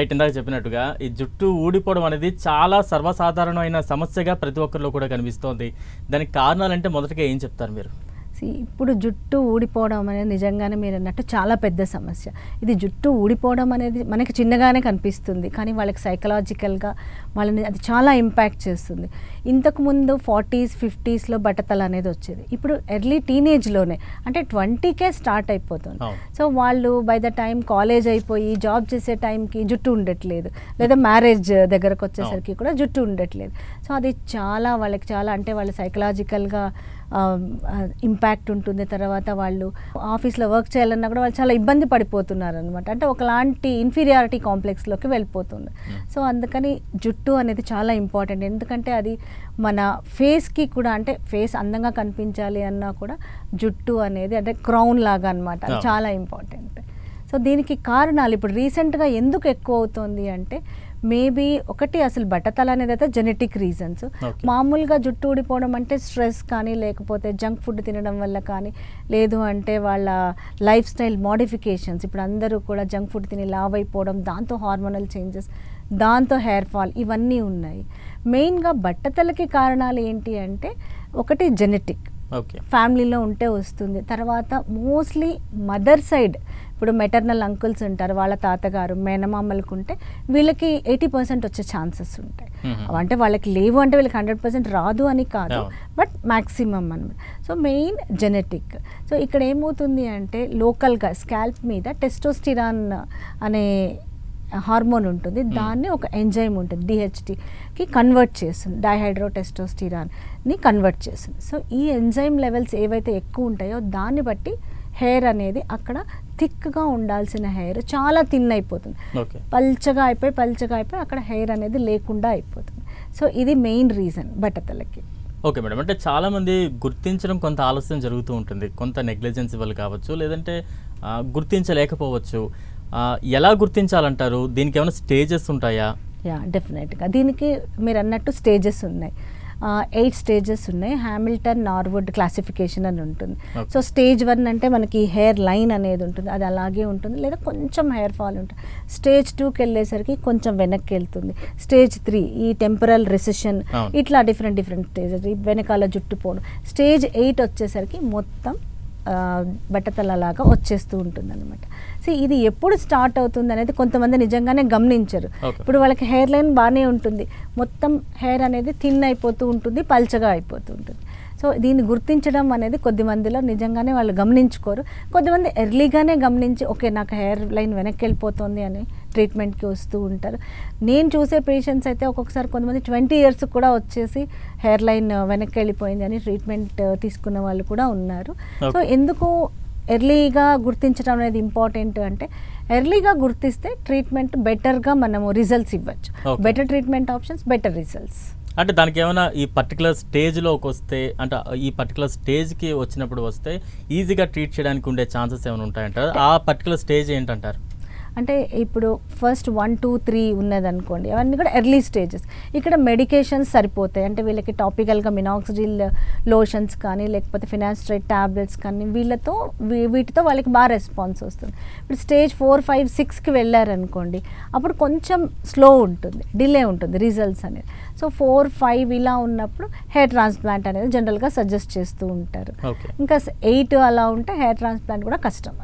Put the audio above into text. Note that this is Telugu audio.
రైట్ ఇందాక చెప్పినట్టుగా ఈ జుట్టు ఊడిపోవడం అనేది చాలా సర్వసాధారణమైన సమస్యగా ప్రతి ఒక్కరిలో కూడా కనిపిస్తోంది. దానికి కారణాలంటే మొదటగా ఏం చెప్తారు మీరు? ఇప్పుడు జుట్టు ఊడిపోవడం అనేది నిజంగానే మీరు అన్నట్టు చాలా పెద్ద సమస్య. ఇది జుట్టు ఊడిపోవడం అనేది మనకి చిన్నగానే కనిపిస్తుంది. కానీ వాళ్ళకి సైకలాజికల్గా వాళ్ళని అది చాలా ఇంపాక్ట్ చేస్తుంది. ఇంతకుముందు ఫార్టీస్ ఫిఫ్టీస్లో బట్టతల అనేది వచ్చేది. ఇప్పుడు ఎర్లీ టీనేజ్లోనే అంటే ట్వంటీకే స్టార్ట్ అయిపోతుంది. సో వాళ్ళు బై ద టైం కాలేజ్ అయిపోయి జాబ్ చేసే టైంకి జుట్టు ఉండట్లేదు. లేదా మ్యారేజ్ దగ్గరకు వచ్చేసరికి కూడా జుట్టు ఉండట్లేదు. సో అది చాలా వాళ్ళకి చాలా అంటే వాళ్ళు సైకలాజికల్గా ఇంపాక్ట్ ఉంటుంది. తర్వాత వాళ్ళు ఆఫీస్లో వర్క్ చేయాలన్నా కూడా వాళ్ళు చాలా ఇబ్బంది పడిపోతున్నారు అనమాట అంటే ఒకలాంటి ఇన్ఫీరియారిటీ కాంప్లెక్స్లోకి వెళ్ళిపోతుంది. సో అందుకని జుట్టు అనేది చాలా ఇంపార్టెంట్ ఎందుకంటే అది మన ఫేస్కి కూడా అంటే ఫేస్ అందంగా కనిపించాలి అన్నా కూడా జుట్టు అనేది అంటే క్రౌన్ లాగా అనమాట. చాలా ఇంపార్టెంట్ సో దీనికి కారణాలు ఇప్పుడు రీసెంట్గా ఎందుకు ఎక్కువ అవుతుంది అంటే మేబీ ఒకటి అసలు బట్టతల అనేది అయితే జెనెటిక్ రీజన్స్. మామూలుగా జుట్టు ఊడిపోవడం అంటే స్ట్రెస్ కానీ లేకపోతే జంక్ ఫుడ్ తినడం వల్ల కానీ లేదు అంటే వాళ్ళ లైఫ్ స్టైల్ మోడిఫికేషన్స్ ఇప్పుడు అందరూ కూడా జంక్ ఫుడ్ తిని లావ్ అయిపోవడం దాంతో హార్మోనల్ చేంజెస్ దాంతో హెయిర్ ఫాల్ ఇవన్నీ ఉన్నాయి. మెయిన్గా బట్టతలకి కారణాలు ఏంటి అంటే ఒకటి జెనెటిక్ ఓకే. ఫ్యామిలీలో ఉంటే వస్తుంది. తర్వాత మోస్ట్లీ మదర్ సైడ్ ఇప్పుడు మెటర్నల్ అంకుల్స్ ఉంటారు వాళ్ళ తాతగారు మేనమామలకు ఉంటే వీళ్ళకి ఎయిటీ పర్సెంట్ వచ్చే ఛాన్సెస్ ఉంటాయి. అంటే వాళ్ళకి లేవు అంటే వీళ్ళకి హండ్రెడ్ పర్సెంట్ రాదు అని కాదు. బట్ మ్యాక్సిమం అనమాట సో మెయిన్ జెనెటిక్ సో ఇక్కడ ఏమవుతుంది అంటే లోకల్గా స్కాల్ప్ మీద టెస్టోస్టిరాన్ అనే హార్మోన్ ఉంటుంది. దాన్ని ఒక ఎంజైమ్ ఉంటుంది డిహెచ్టికి కన్వర్ట్ చేస్తుంది డైహైడ్రో టెస్టోస్టిరాన్ని కన్వర్ట్ చేస్తుంది. సో ఈ ఎంజైమ్ లెవెల్స్ ఏవైతే ఎక్కువ ఉంటాయో దాన్ని బట్టి హెయిర్ అనేది అక్కడ థిక్గా ఉండాల్సిన హెయిర్ చాలా థిన్ అయిపోతుంది. ఓకే. పల్చగా అయిపోయి పల్చగా అయిపోయి అక్కడ హెయిర్ అనేది లేకుండా అయిపోతుంది. సో ఇది మెయిన్ రీజన్ బట్టతలకి. Okay madam. అంటే చాలా మంది గుర్తించడం కొంత ఆలస్యం జరుగుతూ ఉంటుంది. కొంత నెగ్లిజెన్స్ వల్ల కావచ్చు లేదంటే గుర్తించలేకపోవచ్చు. ఎలా గుర్తించాలంటారు? దీనికి ఏమైనా స్టేజెస్ ఉంటాయా? యా డెఫినెట్గా దీనికి మీరు అన్నట్టు స్టేజెస్ ఉన్నాయి. ఎయిట్ స్టేజెస్ ఉన్నాయి. హ్యామిల్టన్ నార్వుడ్ క్లాసిఫికేషన్ అని ఉంటుంది. సో స్టేజ్ వన్ అంటే మనకి హెయిర్ లైన్ అనేది ఉంటుంది. అది అలాగే ఉంటుంది. లేదా కొంచెం హెయిర్ ఫాల్ ఉంటుంది. స్టేజ్ టూకి వెళ్ళేసరికి కొంచెం వెనక్కి వెళ్తుంది. స్టేజ్ త్రీ ఈ టెంపరల్ రిసెషన్. ఇట్లా డిఫరెంట్ డిఫరెంట్ స్టేజెస్ వెనకాల జుట్టు పోవడం. స్టేజ్ ఎయిట్ వచ్చేసరికి మొత్తం బట్టతలలాగా వచ్చేస్తూ ఉంటుంది అనమాట సో ఇది ఎప్పుడు స్టార్ట్ అవుతుంది అనేది కొంతమంది నిజంగానే గమనించరు. ఇప్పుడు వాళ్ళకి హెయిర్ లైన్ బాగానే ఉంటుంది. మొత్తం హెయిర్ అనేది థిన్ అయిపోతూ ఉంటుంది పల్చగా అయిపోతూ ఉంటుంది. సో దీన్ని గుర్తించడం అనేది కొద్ది మందిలో నిజంగానే వాళ్ళు గమనించుకోరు. కొద్దిమంది ఎర్లీగానే గమనించి ఓకే నాకు హెయిర్ లైన్ వెనక్కి వెళ్ళిపోతుంది అని ట్రీట్మెంట్కి వస్తూ ఉంటారు. నేను చూసే పేషెంట్స్ అయితే ఒక్కొక్కసారి కొంతమంది ట్వంటీ ఇయర్స్ కూడా వచ్చేసి హెయిర్ లైన్ వెనక్కి వెళ్ళిపోయింది అని ట్రీట్మెంట్ తీసుకున్న వాళ్ళు కూడా ఉన్నారు. సో. ఎందుకు ఎర్లీగా గుర్తించడం అనేది ఇంపార్టెంట్ అంటే ఎర్లీగా గుర్తిస్తే ట్రీట్మెంట్ బెటర్గా మనము రిజల్ట్స్ ఇవ్వచ్చు. Better treatment options better results అంటే దానికి ఏమైనా ఈ పర్టికులర్ స్టేజ్లోకి వస్తే అంటే ఈ పర్టికులర్ స్టేజ్కి వచ్చినప్పుడు వస్తే ఈజీగా ట్రీట్ చేయడానికి ఉండే ఛాన్సెస్ ఏమైనా ఉంటాయంటారు? ఆ పర్టికులర్ స్టేజ్ ఏంటంటారు? అంటే ఇప్పుడు ఫస్ట్ వన్ టూ త్రీ ఉన్నదనుకోండి అవన్నీ కూడా ఎర్లీ స్టేజెస్ ఇక్కడ మెడికేషన్స్ సరిపోతాయి. అంటే వీళ్ళకి టాపికల్గా మినాక్సిడిల్ లోషన్స్ కానీ లేకపోతే ఫినాస్ట్రైట్ టాబ్లెట్స్ కానీ వీళ్ళతో వీటితో వాళ్ళకి బాగా రెస్పాన్స్ వస్తుంది. ఇప్పుడు స్టేజ్ ఫోర్ ఫైవ్ సిక్స్కి వెళ్ళారనుకోండి అప్పుడు కొంచెం స్లో ఉంటుంది డిలే ఉంటుంది రిజల్ట్స్ అనేది. సో ఫోర్ ఫైవ్ ఇలా ఉన్నప్పుడు హెయిర్ ట్రాన్స్ప్లాంట్ అనేది జనరల్గా సజెస్ట్ చేస్తూ ఉంటారు. ఇంకా ఎయిట్ అలా ఉంటే హెయిర్ ట్రాన్స్ప్లాంట్ కూడా కష్టం